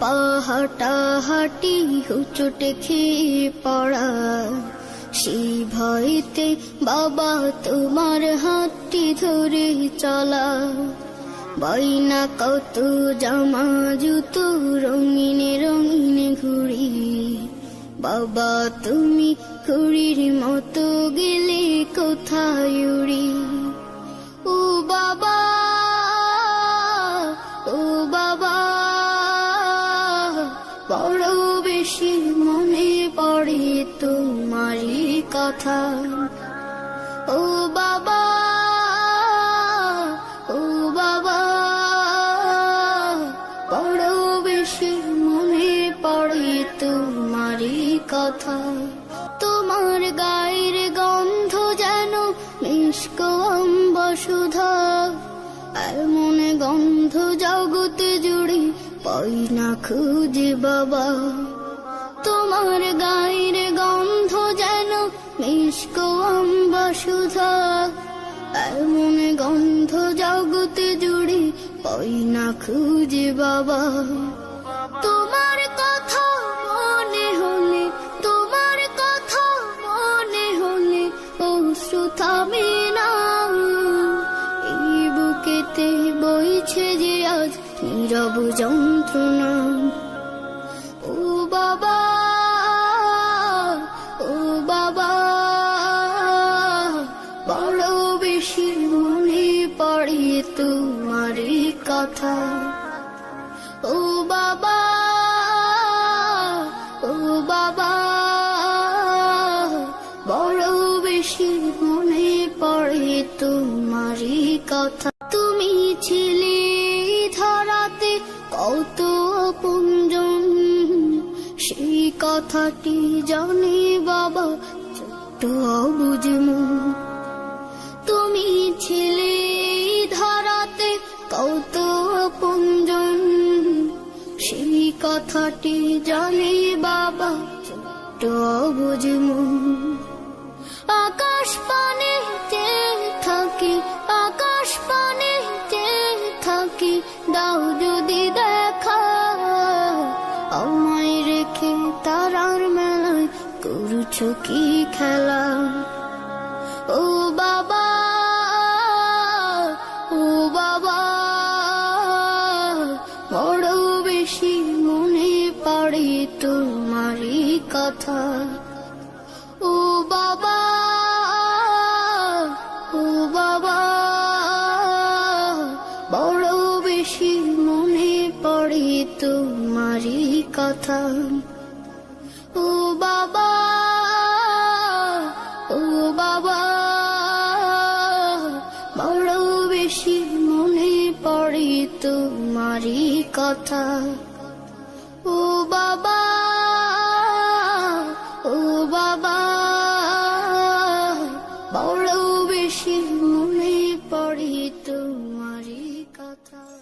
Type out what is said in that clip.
পাহাটা হাটি হুচুটে খেয়ে পড়া। সেই ভয়তে বাবা তোমার হাতটি ধরে চলা। বাইনা কত জামা, জুতো রঙিনে রঙিনে ঘুড়ি। বাবা তুমি ঘুড়ির মতো গেলে কোথায় উড়ি? বেশি মনে পড়ে তোমারই কথা। ও বাবা ও বাবা বড় বেশি মনে পড়ে তোমারই কথা। তোমার গায়ের গন্ধ যেন নিষ্কম বসুধা এমন গন্ধ জগতে জুড়ে পাই না খুঁজে বাবা। তোমার গায়ের গন্ধ যেন মিষ্কম বসুধা এমন গন্ধ জগতে জুড়ে পাই না খুঁজে বাবা। তোমার কথা মনে হলে, তোমার কথা মনে হলে অশ্রু থামে না। এই বুকেতে বইছে যে আজ নীরব যন্ত্রণা। বেশি মনে পড়ে তোমারই কথা। ও বাবা ও বাবা, বড় বেশি মনে পড়ে তোমারই কথা। তুমি ছিলে ধরাতে কত পুঞ্জন, সেই কথাটি জানে বাবা, ছোট্ট অবুঝ কথাটি জানি বাবা অবুঝ মন। আকাশ পানে থাকি আকাশ পানে থাকি, দাও যদি দেখা। আমায় রেখে তারার মেলায় করুছ কি খেলা? ও তোমারই কথা। ও বাবা ও বাবা, বড় বেশি মনে পড়ে তোমারই কথা। ও বাবা ও বাবা, বড় বেশি মনে পড়ে তোমারই কথা। otra